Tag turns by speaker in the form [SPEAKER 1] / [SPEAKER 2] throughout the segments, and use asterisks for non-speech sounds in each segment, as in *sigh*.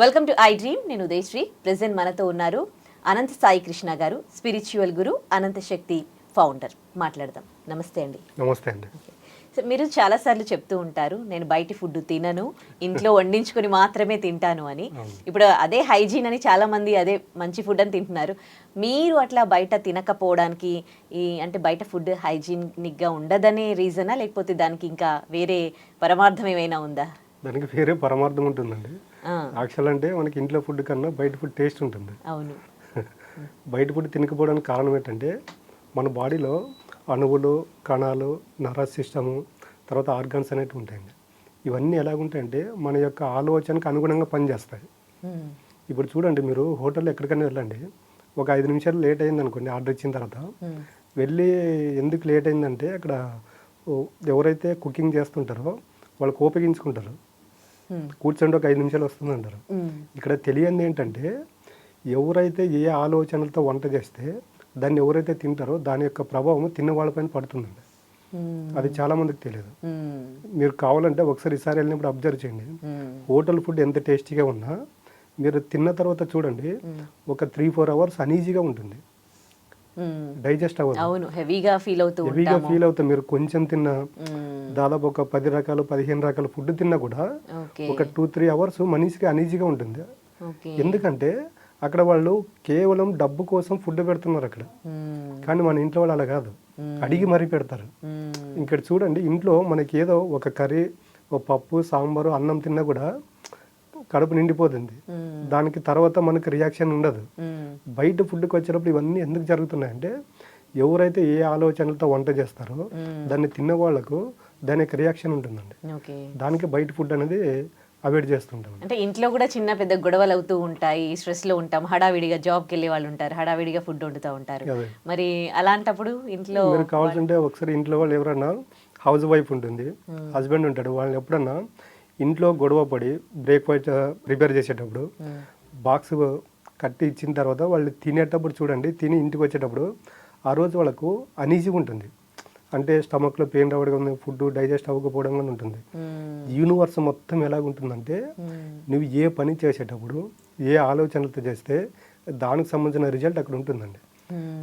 [SPEAKER 1] Welcome to I dream నేను Udayasri. Present మనతో ఉన్నారు అనంత సాయి కృష్ణ గారు స్పిరిచువల్ గురు అనంత శక్తి ఫౌండర్ మాట్లాడదాం. నమస్తే అండి.
[SPEAKER 2] నమస్తే అండి.
[SPEAKER 1] మీరు చాలాసార్లు చెప్తూ ఉంటారు నేను బయట ఫుడ్ తినను ఇంట్లో వండించుకొని మాత్రమే తింటాను అని. ఇప్పుడు అదే హైజీన్ అని చాలా మంది అదే మంచి ఫుడ్ అని తింటున్నారు. మీరు అట్లా బయట తినకపోవడానికి ఈ అంటే బయట ఫుడ్ హైజీనిక్గా ఉండదనే రీజనా లేకపోతే దానికి ఇంకా వేరే పరమార్థం ఏమైనా ఉందా?
[SPEAKER 2] దానికి వేరే పరమార్థం ఉంటుందండి. యాక్చువల్ అంటే మనకి ఇంట్లో ఫుడ్ కన్నా బయట ఫుడ్ టేస్ట్ ఉంటుంది.
[SPEAKER 1] అవును. *laughs*
[SPEAKER 2] బయట ఫుడ్ తినకపోవడానికి కారణం ఏంటంటే మన బాడీలో అణువులు కణాలు నర్వస్ సిస్టము తర్వాత ఆర్గాన్స్ అనేవి ఉంటాయండి. ఇవన్నీ ఎలాగుంటాయంటే మన యొక్క ఆలోచనకు అనుగుణంగా పనిచేస్తాయి. ఇప్పుడు చూడండి మీరు హోటల్లో ఎక్కడికైనా వెళ్ళండి. ఒక ఐదు నిమిషాలు లేట్ అయింది అనుకోండి ఆర్డర్ ఇచ్చిన తర్వాత వెళ్ళి ఎందుకు లేట్ అయిందంటే అక్కడ ఎవరైతే కుకింగ్ చేస్తుంటారో వాళ్ళు కోపగించుకుంటారు. కూర్చోండి ఒక ఐదు నిమిషాలు వస్తుందంటారు
[SPEAKER 1] ఉమ్,
[SPEAKER 2] ఇక్కడ తెలియంది ఏంటంటే ఎవరైతే ఏ ఆలోచనలతో వంట చేస్తే దాన్ని ఎవరైతే తింటారో దాని యొక్క ప్రభావం తిన్న వాళ్ళపైన పడుతుందండి అది చాలా మందికి తెలియదు. మీరు కావాలంటే ఒకసారి ఈసారి వెళ్ళినప్పుడు అబ్జర్వ్ చేయండి. హోటల్ ఫుడ్ ఎంత టేస్టీగా ఉన్నా మీరు తిన్న తర్వాత చూడండి ఒక త్రీ ఫోర్ అవర్స్ అనీజీగా ఉంటుంది. డైజెస్ట్ అవ్వదు.
[SPEAKER 1] అవును హెవీగా ఫీల్ అవుతూ
[SPEAKER 2] హెవీగా ఫీల్ అవుతాం మీరు కొంచెం తిన్నా
[SPEAKER 1] ఉమ్,
[SPEAKER 2] దాదాపు ఒక పది రకాలు పదిహేను రకాల ఫుడ్ తిన్నా కూడా ఒక టూ త్రీ అవర్స్ మనిషికి అనీజీగా ఉంటుంది. ఎందుకంటే అక్కడ వాళ్ళు కేవలం డబ్బు కోసం ఫుడ్ పెడుతున్నారు అక్కడ.
[SPEAKER 1] ఉమ్,
[SPEAKER 2] కానీ మన ఇంట్లో వాళ్ళు అలా కాదు. అడిగి మరీ పెడతారు. ఇక్కడ చూడండి ఇంట్లో మనకి ఏదో ఒక కర్రీ ఒక పప్పు సాంబారు అన్నం తిన్నా కూడా కడుపు నిండిపోతుంది. దానికి తర్వాత మనకి రియాక్షన్ ఉండదు. బయట ఫుడ్కి వచ్చేటప్పుడు ఇవన్నీ ఎందుకు జరుగుతున్నాయంటే ఎవరైతే ఏ ఆలోచనలతో వంట చేస్తారో. దాన్ని తిన్న వాళ్ళకు దానికి రియాక్షన్ ఉంటుందండి. దానికి బయట ఫుడ్ అనేది అవాయిడ్ చేస్తుంటాం.
[SPEAKER 1] అంటే ఇంట్లో కూడా చిన్న పెద్ద గొడవలు అవుతూ ఉంటాయి స్ట్రెస్లో ఉంటాం హడావిడిగా జాబ్కి వెళ్ళే వాళ్ళు ఉంటారు హడావిడిగా ఫుడ్ వండుతూ ఉంటారు. మరి అలాంటప్పుడు ఇంట్లో
[SPEAKER 2] కావాల్సింటే ఒకసారి ఇంట్లో వాళ్ళు ఎవరన్నా హౌస్ వైఫ్ ఉంటుంది హస్బెండ్ ఉంటాడు వాళ్ళని ఎప్పుడన్నా ఇంట్లో గొడవ పడి బ్రేక్ఫాస్ట్ ప్రిపేర్ చేసేటప్పుడు
[SPEAKER 1] ఉమ్,
[SPEAKER 2] బాక్స్ కట్టి ఇచ్చిన తర్వాత వాళ్ళు తినేటప్పుడు చూడండి తిని ఇంటికి వచ్చేటప్పుడు ఆ రోజు వాళ్ళకు అనీజీగా ఉంటుంది. అంటే స్టమక్లో పెయిన్ రావడం ఫుడ్ డైజెస్ట్ అవ్వకపోవడం కానీ ఉంటుంది.
[SPEAKER 1] ఉమ్,
[SPEAKER 2] యూనివర్స్ మొత్తం ఎలాగుంటుందంటే
[SPEAKER 1] ఉమ్,
[SPEAKER 2] నువ్వు ఏ పని చేసేటప్పుడు ఏ ఆలోచనలతో చేస్తే దానికి సంబంధించిన రిజల్ట్ అక్కడ ఉంటుందండి.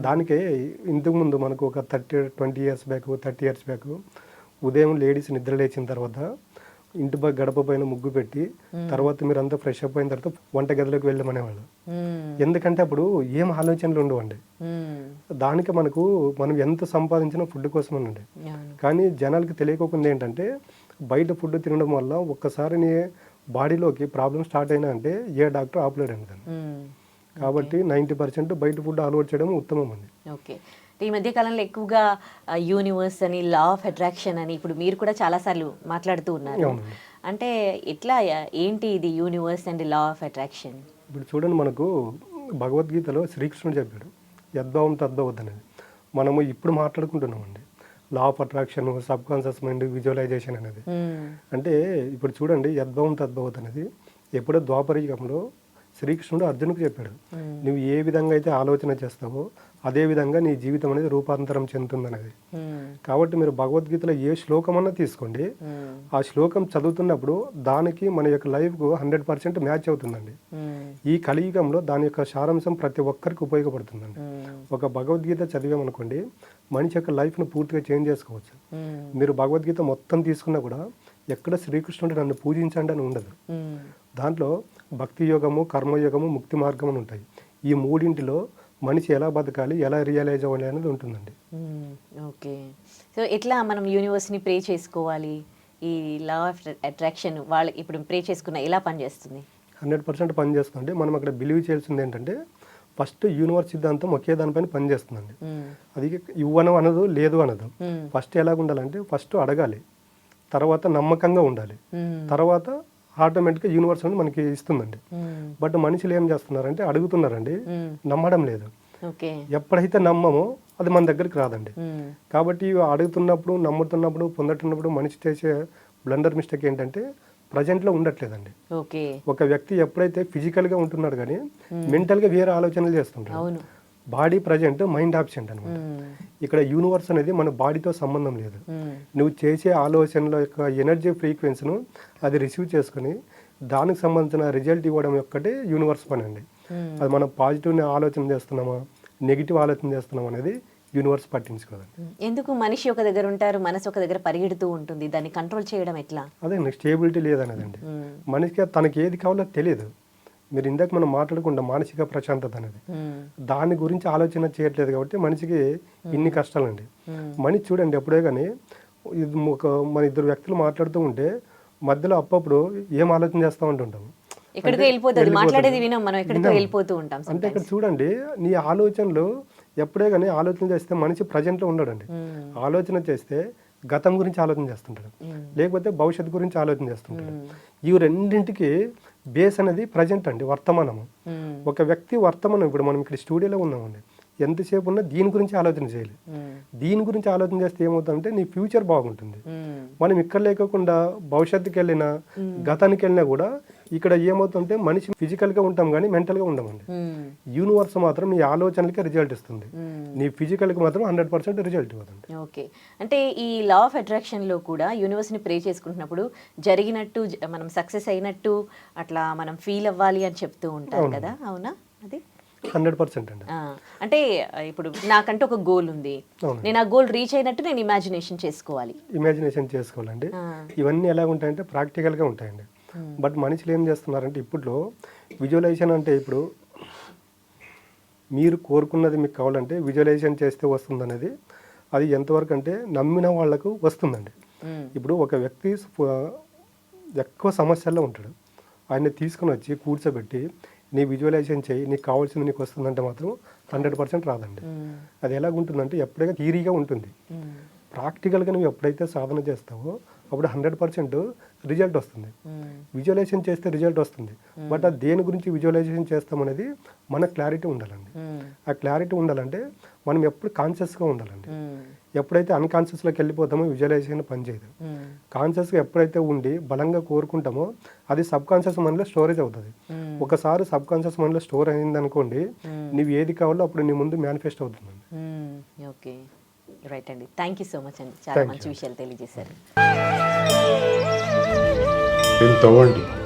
[SPEAKER 2] దానికే ఇంతకుముందు మనకు ఒక thirty twenty years back thirty years back ఉదయం లేడీస్ నిద్ర లేచిన తర్వాత ఇంటి గడప పైన ముగ్గు పెట్టి తర్వాత మీరు అంతా ఫ్రెష్ అప్ అయిన తర్వాత వంట గదిలోకి వెళ్ళమనేవాళ్ళు. ఎందుకంటే అప్పుడు ఏం ఆలోచనలు ఉండవండి. దానికి మనకు మనం ఎంత సంపాదించినా ఫుడ్ కోసం అండి
[SPEAKER 1] అవును.
[SPEAKER 2] కానీ జనాలకి తెలియకోకుండా ఏంటంటే బయట ఫుడ్ తినడం వల్ల ఒక్కసారి నీ బాడీలోకి ప్రాబ్లం స్టార్ట్ అయినా అంటే ఏ డాక్టర్ దాన్ని.
[SPEAKER 1] ఉమ్,
[SPEAKER 2] కాబట్టి నైంటీ పర్సెంట్ బయట ఫుడ్ అలవాటు చేయడం ఉత్తమం అండి.
[SPEAKER 1] ఓకే. ఈ మధ్య కాలంలో ఎక్కువగా యూనివర్స్ అని లా ఆఫ్ అట్రాక్షన్ అని ఇప్పుడు మీరు కూడా చాలాసార్లు మాట్లాడుతూ ఉన్నారు. అంటే ఎట్లా ఏంటి ఇది universe and law of attraction
[SPEAKER 2] ఇప్పుడు చూడండి మనకు భగవద్గీతలో శ్రీకృష్ణుడు చెప్పాడు యద్భావం తద్భవత్ అనేది మనము ఇప్పుడు మాట్లాడుకుంటున్నామండి. Law of attraction subconscious mind visualisation అనేది అంటే ఇప్పుడు చూడండి యద్భావం తద్భవత్ అనేది ఎప్పుడో ద్వాపరయుగంలో శ్రీకృష్ణుడు అర్జునుకు చెప్పాడు నువ్వు ఏ విధంగా అయితే ఆలోచన చేస్తావో అదే విధంగా నీ జీవితం అనేది రూపాంతరం చెందుతుందనేది కాబట్టి మీరు భగవద్గీతలో ఏ శ్లోకం అన్నా తీసుకోండి ఆ శ్లోకం చదువుతున్నప్పుడు దానికి మన యొక్క లైఫ్కు హండ్రెడ్ పర్సెంట్ మ్యాచ్ అవుతుందండి. ఈ కలియుగంలో దాని యొక్క సారాంశం ప్రతి ఒక్కరికి ఉపయోగపడుతుందండి. ఒక భగవద్గీత చదివామనుకోండి మనిషి యొక్క లైఫ్ను పూర్తిగా చేంజ్ చేసుకోవచ్చు. మీరు భగవద్గీత మొత్తం తీసుకున్నా కూడా ఎక్కడ శ్రీకృష్ణుడు నన్ను పూజించండి అని ఉండదు. దాంట్లో భక్తి యోగము కర్మయోగము ముక్తి మార్గం అని ఉంటాయి. ఈ మూడింటిలో మనిషి ఎలా బతకాలి ఎలా రియలైజ్ అవ్వాలి అనేది ఉంటుందండి.
[SPEAKER 1] ఓకే. సో ఎట్లా మనం యూనివర్స్ని ప్రే చేసుకోవాలి? ఈ లా ఆఫ్ అట్రాక్షన్ వాళ్ళ ఇప్పుడు ప్రే చేసుకున్న ఎలా పనిచేస్తుంది?
[SPEAKER 2] హండ్రెడ్ పర్సెంట్ పనిచేస్తుంది మనం అక్కడ బిలీవ్ చేయాల్సింది ఏంటంటే ఫస్ట్ యూనివర్స్ సిద్ధాంతం ఒకే దానిపైన పనిచేస్తుందండి. అది ఇవ్వను అనదు లేదు అనదు. ఫస్ట్ ఎలాగ ఉండాలంటే ఫస్ట్ అడగాలి. తర్వాత నమ్మకంగా ఉండాలి. తర్వాత ఆటోమేటిక్గా యూనివర్స్ అనేది మనకి ఇస్తుందండి. బట్ మనుషులు ఏం చేస్తున్నారంటే అడుగుతున్నారండి
[SPEAKER 1] మ్మ్.
[SPEAKER 2] నమ్మడం లేదు. ఎప్పుడైతే నమ్మమో అది మన దగ్గరికి రాదండి. కాబట్టి అడుగుతున్నప్పుడు నమ్ముతున్నప్పుడు పొందటున్నప్పుడు మనిషి చేసే బ్లండర్ మిస్టేక్ ఏంటంటే ప్రజెంట్లో ఉండట్లేదండి. ఒక వ్యక్తి ఎప్పుడైతే ఫిజికల్గా ఉంటున్నాడు కానీ మెంటల్గా వేరే ఆలోచనలు చేస్తుంటాడు. బాడీ ప్రజెంట్ మైండ్ ఆబ్సెంట్ అనమాట. ఇక్కడ యూనివర్స్ అనేది మన బాడీతో సంబంధం లేదు. నువ్వు చేసే ఆలోచనల యొక్క ఎనర్జీ ఫ్రీక్వెన్సీను అది రిసీవ్ చేసుకుని దానికి సంబంధించిన రిజల్ట్ ఇవ్వడం ఒక్కటే యూనివర్స్ పని అండి. అది మనం పాజిటివ్ని ఆలోచన చేస్తున్నామా నెగిటివ్ ఆలోచన చేస్తున్నామా అనేది యూనివర్స్ పట్టించుకోదండి.
[SPEAKER 1] ఎందుకు మనిషి ఒక దగ్గర ఉంటారు మనసు ఒక దగ్గర పరిగెడుతూ ఉంటుంది దాన్ని కంట్రోల్ చేయడం ఎట్లా?
[SPEAKER 2] అదే స్టేబిలిటీ లేదనేదండి. మనిషికి తనకి ఏది కావాలో తెలియదు మీరు ఇందాక మనం మాట్లాడకుండా మానసిక ప్రశాంతత అనేది. దాని గురించి ఆలోచన చేయట్లేదు కాబట్టి మనిషికి ఇన్ని కష్టాలండి. మనిషి చూడండి ఎప్పుడే కానీ ఇది ఒక మన ఇద్దరు వ్యక్తులు మాట్లాడుతూ ఉంటే మధ్యలో అప్పుడప్పుడు ఏం ఆలోచన చేస్తూ ఉంటుంటాం
[SPEAKER 1] ఎక్కడికో వెళ్ళిపోతుంది. మాట్లాడేది వినం మనం ఎక్కడికో వెళ్ళిపోతూ ఉంటాం
[SPEAKER 2] అంటే ఇక్కడ చూడండి నీ ఆలోచనలు ఎప్పుడే కానీ ఆలోచన చేస్తే మనిషి ప్రజెంట్లో ఉండడండి. ఆలోచన చేస్తే గతం గురించి ఆలోచన చేస్తుంటాడు. లేకపోతే భవిష్యత్తు గురించి ఆలోచన చేస్తుంటాడు. ఇవి రెండింటికి బేస్ అనేది ప్రజెంట్ అండి వర్తమానము. ఒక వ్యక్తి వర్తమానం ఇప్పుడు మనం ఇక్కడ స్టూడియోలో ఉన్నామండి ఎంతసేపు ఉన్నా దీని గురించి ఆలోచన చేయాలి. దీని గురించి ఆలోచన చేస్తే ఏమవుతుందంటే నీ ఫ్యూచర్ బాగుంటుంది. మనం ఇక్కడ లేకోకుండా భవిష్యత్తుకి వెళ్ళినా గతానికి వెళ్ళినా కూడా ఇక్కడ ఏమవుతుంటే మనిషి ఫిజికల్గా ఉంటాం కానీ మెంటల్గా ఉండమండి. యూనివర్స్ మాత్రం నీ ఆలోచనలకే రిజల్ట్ ఇస్తుంది. నీ ఫిజికల్కి మాత్రం హండ్రెడ్ పర్సెంట్ రిజల్ట్ ఇవ్వదండి.
[SPEAKER 1] ఓకే. అంటే ఈ లా ఆఫ్ అట్రాక్షన్లో కూడా యూనివర్స్ని ప్రే చేసుకుంటున్నప్పుడు జరిగినట్టు మనం సక్సెస్ అయినట్టు అట్లా మనం ఫీల్ అవ్వాలి అని చెప్తూ ఉంటారు కదా? అవునా? అది?
[SPEAKER 2] హండ్రెడ్ పర్సెంట్ అండి.
[SPEAKER 1] అంటే ఇప్పుడు నాకంటూ ఒక గోల్ ఉంది. నేను ఆ గోల్ రీచ్ అయినట్టు నేను ఇమాజినేషన్ చేసుకోవాలి.
[SPEAKER 2] ఇమాజినేషన్ చేసుకోవాలండి. ఇవన్నీ ఎలా ఉంటాయంటే ప్రాక్టికల్గా ఉంటాయండి. బట్ మనుషులు ఏం చేస్తున్నారంటే ఇప్పట్లో విజువలైజేషన్ అంటే ఇప్పుడు మీరు కోరుకున్నది మీకు కావాలంటే విజువలైజేషన్ చేస్తే వస్తుంది అనేది అది ఎంతవరకు అంటే నమ్మిన వాళ్ళకు వస్తుందండి. ఇప్పుడు ఒక వ్యక్తి ఎక్కువ సమస్యల్లో ఉంటాడు. ఆయన్ని తీసుకుని వచ్చి కూర్చోబెట్టి నీ విజువలైజేషన్ చేయి నీకు కావాల్సింది నీకు వస్తుందంటే మాత్రం హండ్రెడ్ పర్సెంట్ రాదండి. అది ఎలాగుంటుందంటే ఎప్పుడైనా థీరీగా ఉంటుంది. ప్రాక్టికల్గా నువ్వు ఎప్పుడైతే సాధన చేస్తావో అప్పుడు హండ్రెడ్ పర్సెంట్ రిజల్ట్ వస్తుంది. విజువలైజేషన్ చేస్తే రిజల్ట్ వస్తుంది బట్ అది దేని గురించి విజువలైజేషన్ చేస్తామనేది మన క్లారిటీ ఉండాలండి. ఆ క్లారిటీ ఉండాలంటే మనం ఎప్పుడు కాన్షియస్గా ఉండాలండి. ఎప్పుడైతే అన్కాన్షియస్లోకి వెళ్ళిపోతామో విజువలైజేషన్ పనిచేయదు. కాన్షియస్గా ఎప్పుడైతే ఉండి బలంగా కోరుకుంటామో అది సబ్ కాన్షియస్ మనలో స్టోరేజ్ అవుతుంది. ఒకసారి సబ్ కాన్షియస్ మనలో స్టోర్ అయింది అనుకోండి. నీవు ఏది కావాలో అప్పుడు నీ ముందు మేనిఫెస్ట్ అవుతుందండి.
[SPEAKER 1] మ్మ్. ఓకే. రైట్ అండి. థ్యాంక్ యూ సో మచ్ అండి. చాలా మంచి విషయాలు తెలియజేశారు.
[SPEAKER 3] తవ్వండి.